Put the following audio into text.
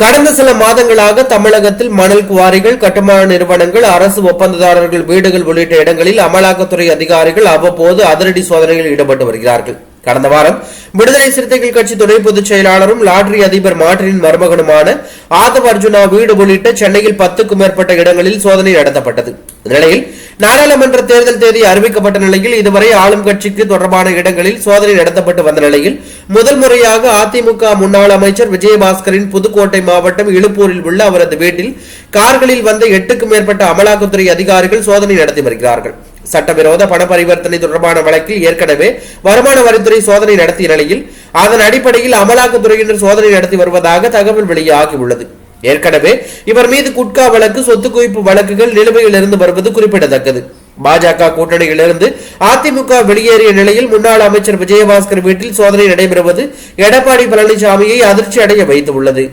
கடந்த சில மாதங்களாக தமிழகத்தில் மணல் குவாரிகள் கட்டுமான நிறுவனங்கள் அரசு ஒப்பந்ததாரர்கள் வீடுகள் உள்ளிட்ட இடங்களில் அமலாக்கத்துறை அதிகாரிகள் அவ்வப்போது அதிரடி சோதனையில் ஈடுபட்டு வருகிறார்கள். கடந்த வாரம் விடுதலை சிறுத்தைகள் கட்சி துணை பொதுச் செயலாளரும் லாட்டரி அதிபர் மாற்றின் மருமகனுமான ஆதவ் அர்ஜுனா வீடு உள்ளிட்ட சென்னையில் பத்துக்கும் மேற்பட்ட இடங்களில் சோதனை நடத்தப்பட்டது. இந்நிலையில் நாடாளுமன்ற தேர்தல் தேதி அறிவிக்கப்பட்ட நிலையில் இதுவரை ஆளும் கட்சிக்கு தொடர்பான இடங்களில் சோதனை நடத்தப்பட்டு வந்த நிலையில் முதல் முறையாக அதிமுக முன்னாள் அமைச்சர் விஜயபாஸ்கரின் புதுக்கோட்டை மாவட்டம் இழுப்பூரில் உள்ள அவரது வீட்டில் கார்களில் வந்த எட்டுக்கும் மேற்பட்ட அமலாக்கத்துறை அதிகாரிகள் சோதனை நடத்தி வருகிறார்கள். சட்டவிரோத பண பரிவர்த்தனை தொடர்பான வழக்கில் ஏற்கனவே வருமான வரித்துறை சோதனை நடத்திய நிலையில் அதன் அடிப்படையில் அமலாக்கத்துறையினர் சோதனை நடத்தி வருவதாக தகவல் வெளியாகியுள்ளது. ஏற்கனவே இவர் மீது குட்கா வழக்கு சொத்து குவிப்பு வழக்குகள் நிலுவையில் இருந்து வருவது குறிப்பிடத்தக்கது. பாஜக கூட்டணியிலிருந்து அதிமுக வெளியேறிய நிலையில் முன்னாள் அமைச்சர் விஜயபாஸ்கர் வீட்டில் சோதனை நடைபெறுவது எடப்பாடி பழனிசாமியை அதிர்ச்சி அடைய வைத்துள்ளது.